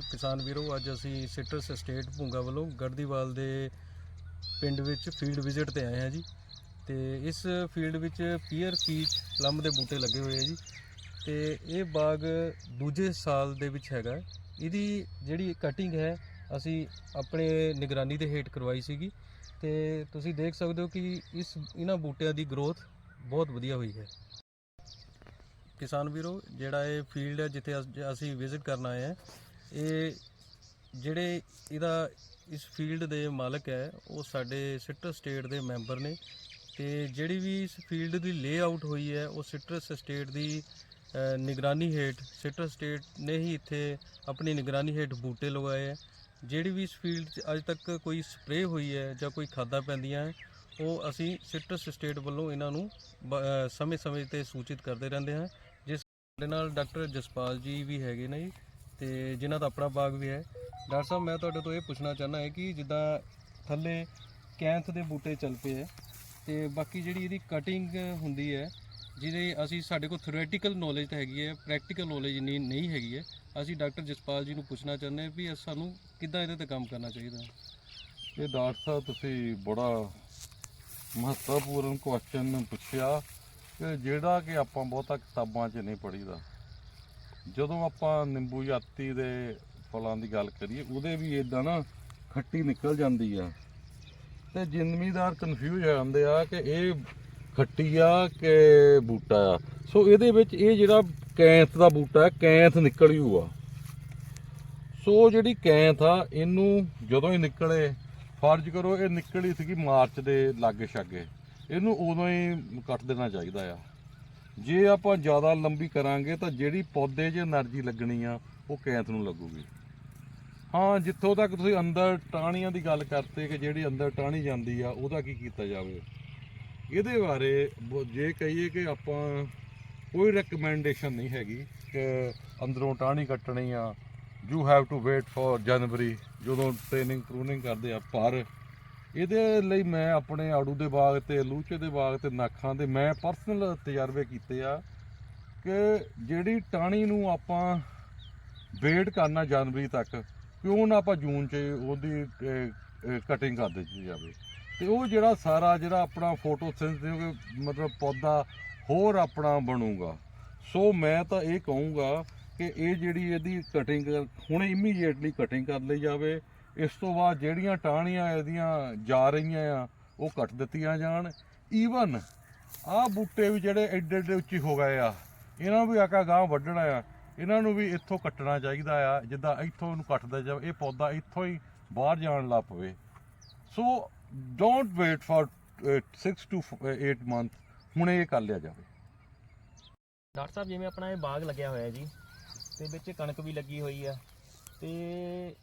ਕਿਸਾਨ ਵੀਰੋ, ਅੱਜ ਅਸੀਂ ਸਿਟਰਸ ਸਟੇਟ ਭੁੰਗਾ ਵੱਲੋਂ ਗੜਦੀਵਾਲ ਦੇ ਪਿੰਡ ਵਿੱਚ ਫੀਲਡ ਵਿਜ਼ਿਟ ਤੇ ਆਏ ਹਾਂ ਜੀ। ਤੇ ਇਸ ਫੀਲਡ ਵਿੱਚ ਪੀਅਰ ਪੀਚ ਪਲਮ ਦੇ ਬੂਟੇ ਲੱਗੇ ਹੋਏ ਆ ਜੀ। ਤੇ ਇਹ ਬਾਗ ਦੂਜੇ ਸਾਲ ਦੇ ਵਿੱਚ ਹੈਗਾ। ਇਹਦੀ ਜਿਹੜੀ ਕਟਿੰਗ ਹੈ, ਅਸੀਂ ਆਪਣੇ ਨਿਗਰਾਨੀ ਦੇ ਹੇਠ ਕਰਵਾਈ ਸੀਗੀ। ਤੇ ਤੁਸੀਂ ਦੇਖ ਸਕਦੇ ਹੋ ਕਿ ਇਸ, ਇਹਨਾਂ ਬੂਟਿਆਂ ਦੀ ਗਰੋਥ ਬਹੁਤ ਵਧੀਆ ਹੋਈ ਹੈ। ਕਿਸਾਨ ਵੀਰੋ, ਜਿਹੜਾ ਇਹ ਫੀਲਡ ਹੈ, ਜਿੱਥੇ ਅਸ- ਅਸੀਂ ਵਿਜ਼ਿਟ ਕਰਨ ਆਏ ਹਾਂ ਇਹ ਜਿਹੜੇ ਇਹਦਾ ਇਸ ਫੀਲਡ ਦੇ ਮਾਲਕ ਹੈ, ਉਹ ਸਾਡੇ ਸਿਟਰਸ ਸਟੇਟ ਦੇ ਮੈਂਬਰ ਨੇ ਤੇ ਜਿਹੜੀ ਵੀ ਇਸ ਫੀਲਡ ਦੀ ਲੇਆਊਟ ਹੋਈ ਹੈ, ਉਹ ਸਿਟਰਸ ਸਟੇਟ ਦੀ ਨਿਗਰਾਨੀ ਹੇਠ ਸਿਟਰਸ ਸਟੇਟ ਨੇ ਹੀ ਇੱਥੇ ਆਪਣੀ ਨਿਗਰਾਨੀ ਹੇਠ ਬੂਟੇ ਲਗਾਏ ਹੈ। ਜਿਹੜੀ ਵੀ ਇਸ ਫੀਲਡ 'ਚ ਅੱਜ ਤੱਕ ਕੋਈ ਸਪਰੇਅ ਹੋਈ ਹੈ ਜਾਂ ਕੋਈ ਖਾਦਾਂ ਪੈਂਦੀਆਂ ਹੈ, ਉਹ ਅਸੀਂ ਸਿਟਰਸ ਸਟੇਟ ਵੱਲੋਂ ਇਹਨਾਂ ਨੂੰ ਸਮੇਂ-ਸਮੇਂ ਤੇ ਸੂਚਿਤ ਕਰਦੇ ਰਹਿੰਦੇ ਹਾਂ। ਜਿਸ ਸਾਡੇ ਨਾਲ ਡਾਕਟਰ ਜਸਪਾਲ ਜੀ ਵੀ ਹੈਗੇ ਨੇ ਜੀ। ਤੇ ਜਿਨ੍ਹਾਂ ਦਾ ਆਪਣਾ ਬਾਗ ਵੀ ਹੈ। ਡਾਕਟਰ ਸਾਹਿਬ, ਮੈਂ ਤੁਹਾਡੇ ਤੋਂ ਇਹ ਪੁੱਛਣਾ ਚਾਹੁੰਦਾ ਹੈ ਕਿ ਜਿੱਦਾਂ ਥੱਲੇ ਕੈਂਥ ਦੇ ਬੂਟੇ ਚੱਲ ਪਏ ਹੈ ਤੇ ਬਾਕੀ ਜਿਹੜੀ ਇਹਦੀ ਕਟਿੰਗ ਹੁੰਦੀ ਹੈ, ਜਿਹਦੇ ਅਸੀਂ ਸਾਡੇ ਕੋਲ ਥਿਓਰੇਟੀਕਲ ਨੌਲੇਜ ਤਾਂ ਹੈਗੀ ਹੈ ਪ੍ਰੈਕਟੀਕਲ ਨੌਲੇਜ ਨਹੀਂ ਨਹੀਂ ਹੈਗੀ ਹੈ। ਅਸੀਂ ਡਾਕਟਰ ਜਸਪਾਲ ਜੀ ਨੂੰ ਪੁੱਛਣਾ ਚਾਹੁੰਦੇ ਹਾਂ ਵੀ ਇਹ ਸਾਨੂੰ ਕਿੱਦਾਂ ਇਹਦੇ ਤੇ ਕੰਮ ਕਰਨਾ ਚਾਹੀਦਾ ਇਹ ਡਾਕਟਰ ਸਾਹਿਬ, ਤੁਸੀਂ ਬੜਾ ਮਹੱਤਵਪੂਰਨ ਕੁਐਸਚਨ ਪੁੱਛਿਆ ਕਿ ਜਿਹੜਾ ਕਿ ਆਪਾਂ ਬਹੁਤਾ ਕਿਤਾਬਾਂ 'ਚ ਨਹੀਂ ਪੜ੍ਹੀਦਾ। ਜਦੋਂ ਆਪਾਂ ਨਿੰਬੂ ਜਾਤੀ ਦੇ ਫਲਾਂ ਦੀ ਗੱਲ ਕਰੀਏ, ਉਹਦੇ ਵੀ ਇਦਾਂ ਨਾ ਖੱਟੀ ਨਿਕਲ ਜਾਂਦੀ ਆ। ਤੇ ਜ਼ਿੰਮੀਦਾਰ ਕਨਫਿਊਜ਼ ਹੋ ਜਾਂਦੇ ਆ ਕਿ ਇਹ ਖੱਟੀ ਆ ਕਿ ਬੂਟਾ ਆ। ਸੋ ਇਹਦੇ ਵਿੱਚ ਇਹ ਜਿਹੜਾ ਕੈਂਥ ਦਾ ਬੂਟਾ ਹੈ, ਕੈਂਥ ਨਿਕਲ ਹੀ ਆ। ਸੋ ਜਿਹੜੀ ਕੈਂਥ ਆ, ਇਹਨੂੰ ਜਦੋਂ ਹੀ ਨਿਕਲੇ, ਫਰਜ਼ ਕਰੋ ਇਹ ਨਿਕਲੀ ਸੀਗੀ ਮਾਰਚ ਦੇ ਲਾਗੇ ਛਾਗੇ ਇਹਨੂੰ ਉਦੋਂ ਹੀ ਕੱਟ ਦੇਣਾ ਚਾਹੀਦਾ ਆ। ਜੇ ਆਪਾਂ ਜ਼ਿਆਦਾ ਲੰਬੀ ਕਰਾਂਗੇ ਤਾਂ ਜਿਹੜੀ ਪੌਦੇ 'ਚ એનર્ਜੀ ਲੱਗਣੀ ਆ, ਉਹ ਕੈਂਤ ਨੂੰ ਲੱਗੂਗੀ। ਹਾਂ, ਜਿੱਥੋਂ ਤੱਕ ਤੁਸੀਂ ਅੰਦਰ ਟਾਣੀਆਂ ਦੀ ਗੱਲ ਕਰਤੇ ਕਿ ਜਿਹੜੀ ਅੰਦਰ ਟਾਣੀ ਜਾਂਦੀ ਆ, ਉਹਦਾ ਕੀ ਕੀਤਾ ਜਾਵੇ? ਇਹਦੇ ਬਾਰੇ ਜੇ ਕਹੀਏ ਕਿ ਆਪਾਂ ਕੋਈ ਰეკਮੈਂਡੇਸ਼ਨ ਨਹੀਂ ਹੈਗੀ ਕਿ ਅੰਦਰੋਂ ਟਾਣੀ ਕੱਟਣੀ ਆ। You have to wait for January ਜਦੋਂ ਟ੍ਰੇਨਿੰਗ ਟ੍ਰੂਨਿੰਗ ਕਰਦੇ ਆ ਪਰ ਇਹਦੇ ਲਈ ਮੈਂ ਆਪਣੇ ਆੜੂ ਦੇ ਬਾਗ ਤੇ, ਲੂਚੇ ਦੇ ਬਾਗ ਤੇ, ਨਾਖਾਂ ਦੇ, ਮੈਂ ਪਰਸਨਲ ਤਜਰਬੇ ਕੀਤੇ ਆ ਕਿ ਜਿਹੜੀ ਟਾਹਣੀ ਨੂੰ ਆਪਾਂ ਵੇਟ ਕਰਨਾ ਜਨਵਰੀ ਤੱਕ, ਕਿਉਂ ਨਾ ਆਪਾਂ ਜੂਨ 'ਚ ਉਹਦੀ ਕਟਿੰਗ ਕਰ ਦਿੱਤੀ ਜਾਵੇ। ਤੇ ਉਹ ਜਿਹੜਾ ਸਾਰਾ ਜਿਹੜਾ ਆਪਣਾ ਫੋਟੋਸਿੰਥੇਸਿਸ ਮਤਲਬ ਪੌਦਾ ਹੋਰ ਆਪਣਾ ਬਣੂਗਾ। ਸੋ ਮੈਂ ਤਾਂ ਇਹ ਕਹੂੰਗਾ ਕਿ ਇਹ ਜਿਹੜੀ ਇਹਦੀ ਕਟਿੰਗ ਹੁਣ ਇਮੀਡੀਏਟਲੀ ਕਟਿੰਗ ਕਰ ਲਈ ਜਾਵੇ। ਇਸ ਤੋਂ ਬਾਅਦ ਜਿਹੜੀਆਂ ਟਾਹਣੀਆਂ ਇਹਦੀਆਂ ਜਾ ਰਹੀਆਂ ਆ, ਉਹ ਕੱਟ ਦਿੱਤੀਆਂ ਜਾਣ। ਈਵਨ ਆਹ ਬੂਟੇ ਵੀ ਜਿਹੜੇ ਐਡੇ ਐਡੇ ਉੱਚੀ ਹੋ ਗਏ ਆ, ਇਹਨਾਂ ਨੂੰ ਵੀ ਆਕਾ ਗਾਂ ਵੱਢਣਾ ਆ। ਇਹਨਾਂ ਨੂੰ ਵੀ ਇੱਥੋਂ ਕੱਟਣਾ ਚਾਹੀਦਾ ਆ, ਜਿੱਦਾਂ ਇੱਥੋਂ ਇਹਨੂੰ ਕੱਟਦਾ ਜਾਵੇ, ਇਹ ਪੌਦਾ ਇੱਥੋਂ ਹੀ ਬਾਹਰ ਜਾਣ ਲੱਗ ਪਵੇ। So don't wait for 6 to 8 month ਹੁਣ ਇਹ ਕਰ ਲਿਆ ਜਾਵੇ। ਡਾਕਟਰ ਸਾਹਿਬ, ਜਿਵੇਂ ਆਪਣਾ ਇਹ ਬਾਗ ਲੱਗਿਆ ਹੋਇਆ ਜੀ, ਤੇ ਵਿੱਚ ਕਣਕ ਵੀ ਲੱਗੀ ਹੋਈ ਆ, ਤੇ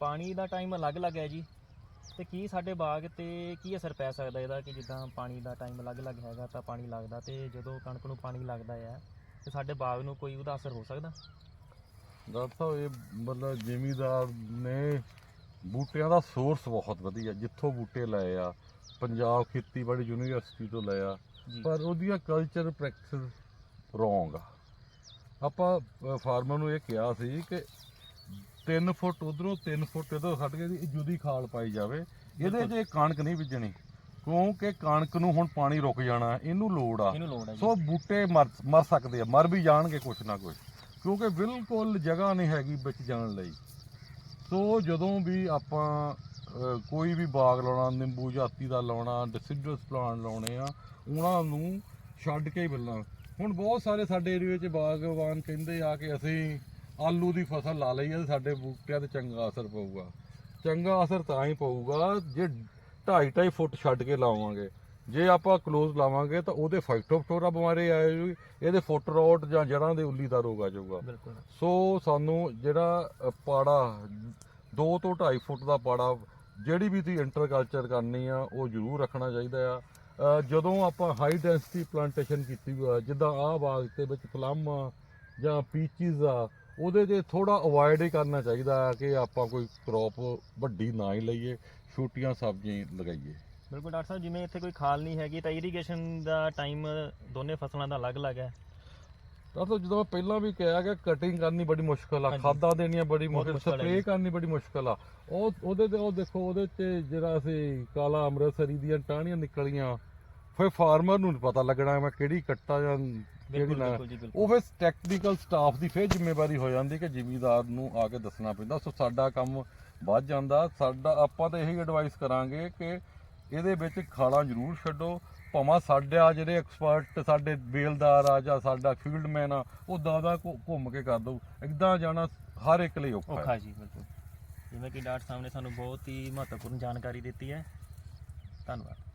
ਪਾਣੀ ਦਾ ਟਾਈਮ ਅਲੱਗ-ਅਲੱਗ ਹੈ ਜੀ। ਤੇ ਕੀ ਸਾਡੇ ਬਾਗ ਤੇ ਕੀ ਅਸਰ ਪੈ ਸਕਦਾ ਇਹਦਾ ਕਿ ਜਿੱਦਾਂ ਪਾਣੀ ਦਾ ਟਾਈਮ ਅਲੱਗ-ਅਲੱਗ ਹੈਗਾ ਤਾਂ ਪਾਣੀ ਲੱਗਦਾ ਤੇ ਜਦੋਂ ਕਣਕ ਨੂੰ ਪਾਣੀ ਲੱਗਦਾ ਹੈ ਤੇ ਸਾਡੇ ਬਾਗ ਨੂੰ ਕੋਈ ਉਹਦਾ ਅਸਰ ਹੋ ਸਕਦਾ? ਡਾਕਟਰ ਸਾਹਿਬ ਇਹ ਮਤਲਬ ਜ਼ਿਮੀਦਾਰ ਨੇ ਬੂਟਿਆਂ ਦਾ ਸੋਰਸ ਬਹੁਤ ਵਧੀਆ ਜਿੱਥੋਂ ਬੂਟੇ ਲਏ ਆ ਪੰਜਾਬ ਖੇਤੀਬਾੜੀ ਯੂਨੀਵਰਸਿਟੀ ਤੋਂ ਲਏ ਆ ਜੀ। ਪਰ ਉਹਦੀਆਂ ਕਲਚਰ ਪ੍ਰੈਕਟਿਸ ਰੋਂਗ ਆ। ਆਪਾਂ ਫਾਰਮਰ ਨੂੰ ਇਹ ਕਿਹਾ ਸੀ ਕਿ 3 ਫੁੱਟ ਉਧਰੋਂ 3 ਫੁੱਟ ਇਧਰੋਂ ਛੱਡ ਕੇ ਇਹਦੀ ਜੁਦੀ ਖਾਲ ਪਾਈ ਜਾਵੇ। ਇਹਦੇ 'ਚ ਇਹ ਕਣਕ ਨਹੀਂ ਬੀਜਣੀ ਕਿਉਂਕਿ ਕਣਕ ਨੂੰ ਹੁਣ ਪਾਣੀ ਰੁਕ ਜਾਣਾ ਇਹਨੂੰ ਲੋੜ ਆ। ਇਹਨੂੰ ਲੋੜ ਜੀ। ਸੋ ਬੂਟੇ ਮਰ ਮਰ ਸਕਦੇ ਆ ਮਰ ਵੀ ਜਾਣਗੇ ਕੁਛ ਨਾ ਕੁਛ ਕਿਉਂਕਿ ਬਿਲਕੁਲ ਜਗ੍ਹਾ ਨਹੀਂ ਹੈਗੀ ਵਿੱਚ ਜਾਣ ਲਈ। ਸੋ ਜਦੋਂ ਵੀ ਆਪਾਂ ਅਹ, ਕੋਈ ਵੀ ਬਾਗ ਲਾਉਣਾ ਨਿੰਬੂ ਜਾਤੀ ਦਾ ਲਾਉਣਾ ਡਿਸਿਡਰਸ ਪਲਾਂਟ ਲਾਉਣੇ ਆ ਉਹਨਾਂ ਨੂੰ ਛੱਡ ਕੇ ਹੀ ਬੱਲਾਂ ਹੁਣ ਬਹੁਤ ਸਾਰੇ ਸਾਡੇ ਏਰੀਏ 'ਚ ਬਾਗਬਾਨ ਕਹਿੰਦੇ ਆ ਕਿ ਅਸੀਂ ਆਲੂ ਦੀ ਫਸਲ ਲਾ ਲਈ ਆ ਤੇ ਸਾਡੇ ਬੂਟਿਆਂ ਤੇ ਚੰਗਾ ਅਸਰ ਪਊਗਾ। ਚੰਗਾ ਅਸਰ ਤਾਂ ਹੀ ਪਊਗਾ ਜੇ 2.5 2.5 ਫੁੱਟ ਛੱਡ ਕੇ ਲਾਵਾਂਗੇ। ਜੇ ਆਪਾਂ ਕਲੋਜ਼ ਲਾਵਾਂਗੇ ਤਾਂ ਉਹਦੇ ਫਾਈਟੋਫਟੋਰਾ ਬਿਮਾਰੀ ਆਏਗੀ ਇਹਦੇ ਫੁੱਟ ਰੋਟ ਜਾਂ ਜੜਾਂ ਦੇ ਉੱਲੀ ਦਾ ਰੋਗ ਆ ਜਾਊਗਾ। ਸੋ ਸਾਨੂੰ ਜਿਹੜਾ ਪਾੜਾ 2 ਤੋਂ 2.5 ਫੁੱਟ ਦਾ ਪਾੜਾ ਜਿਹੜੀ ਵੀ ਤੁਸੀਂ ਇੰਟਰਕਲਚਰ ਕਰਨੀ ਆ ਉਹ ਜ਼ਰੂਰ ਰੱਖਣਾ ਚਾਹੀਦਾ ਆ। ਜਦੋਂ ਆਪਾਂ ਹਾਈ ਡੈਂਸਿਟੀ ਪਲਾਂਟੇਸ਼ਨ ਕੀਤੀ ਆ ਜਿੱਦਾਂ ਆਹ ਬਾਗ ਦੇ ਵਿੱਚ ਪਲਮ ਆ ਜਾਂ ਪੀਚਿਸ ਆ ਉਹਦੇ 'ਚ ਥੋੜਾ ਅਵੋਇਡ ਹੀ ਕਰਨਾ ਚਾਹੀਦਾ ਕਿ ਆਪਾਂ ਕੋਈ ਕ੍ਰੌਪ ਵੱਡੀ ਨਾ ਹੀ ਲਈਏ ਛੋਟੀਆਂ ਸਬਜ਼ੀਆਂ ਹੀ ਲਗਾਈਏ ਬਿਲਕੁਲ ਡਾਕਟਰ ਸਾਹਿਬ ਜਿਵੇਂ ਇੱਥੇ ਕੋਈ ਖਾਲ ਨਹੀਂ ਹੈਗੀ ਤਾਂ ਇਰੀਗੇਸ਼ਨ ਦਾ ਟਾਈਮ ਦੋਨੇ ਫਸਲਾਂ ਦਾ ਅਲੱਗ-ਅਲੱਗ ਹੈ ਤਾਂ ਜਦੋਂ ਮੈਂ ਪਹਿਲਾਂ ਵੀ ਕਿਹਾ ਕਿ ਕਟਿੰਗ ਕਰਨੀ ਬੜੀ ਮੁਸ਼ਕਲ ਆ। ਖਾਦਾਂ ਦੇਣੀਆਂ ਬੜੀ ਮੁਸ਼ਕਲ ਸਪਰੇਅ ਜੀ। ਕਰਨੀ ਬੜੀ ਮੁਸ਼ਕਲ ਆ ਉਹ ਉਹਦੇ ਤੇ ਉਹ ਦੇਖੋ ਉਹਦੇ ਤੇ ਜਿਹੜਾ ਅਸੀਂ ਕਾਲਾ ਅੰਮ੍ਰਿਤਸਰੀ ਦੀਆਂ ਟਾਹਣੀਆਂ ਨਿਕਲੀਆਂ ਫਿਰ ਫਾਰਮਰ ਨੀ ਪਤਾ ਲੱਗਣਾ ਮੈਂ ਕਿਹੜੀ ਕੱਟਾ ਜਾਂ ਬਿਲਕੁਲ ਨਾ ਬਿਲਕੁਲ ਜੀ ਬਿਲਕੁਲ। ਉਹ ਫਿਰ ਟੈਕਨੀਕਲ ਸਟਾਫ ਦੀ ਫਿਰ ਜ਼ਿੰਮੇਵਾਰੀ ਹੋ ਜਾਂਦੀ ਕਿ ਜ਼ਿਮੀਦਾਰ ਨੂੰ ਆ ਕੇ ਦੱਸਣਾ ਪੈਂਦਾ। ਸੋ ਸਾਡਾ ਕੰਮ ਵੱਧ ਜਾਂਦਾ। ਸਾਡਾ ਆਪਾਂ ਤਾਂ ਇਹੀ ਐਡਵਾਈਸ ਕਰਾਂਗੇ ਕਿ ਇਹਦੇ ਵਿੱਚ ਖਾਲਾਂ ਜ਼ਰੂਰ ਛੱਡੋ। ਭਾਵੇਂ ਸਾਡੇ ਆ ਜਿਹੜੇ ਐਕਸਪਰਟ ਸਾਡੇ ਬੇਲਦਾਰ ਆ ਜਾਂ ਸਾਡਾ ਫੀਲਡਮੈਨ ਆ ਉਹ ਦਾਦਾ ਘੁੰਮ ਕੇ ਕਰ ਦਊ ਇਦਾਂ ਜਾਣਾ ਹਰ ਇੱਕ ਲਈ ਔਖਾ ਹੈ। ਔਖਾ ਜੀ ਬਿਲਕੁਲ। ਜਿਵੇਂ ਕਿ ਡਾਕਟਰ ਸਾਹਿਬ ਨੇ ਸਾਨੂੰ ਬਹੁਤ ਹੀ ਮਹੱਤਵਪੂਰਨ ਜਾਣਕਾਰੀ ਦਿੱਤੀ ਹੈ। ਧੰਨਵਾਦ।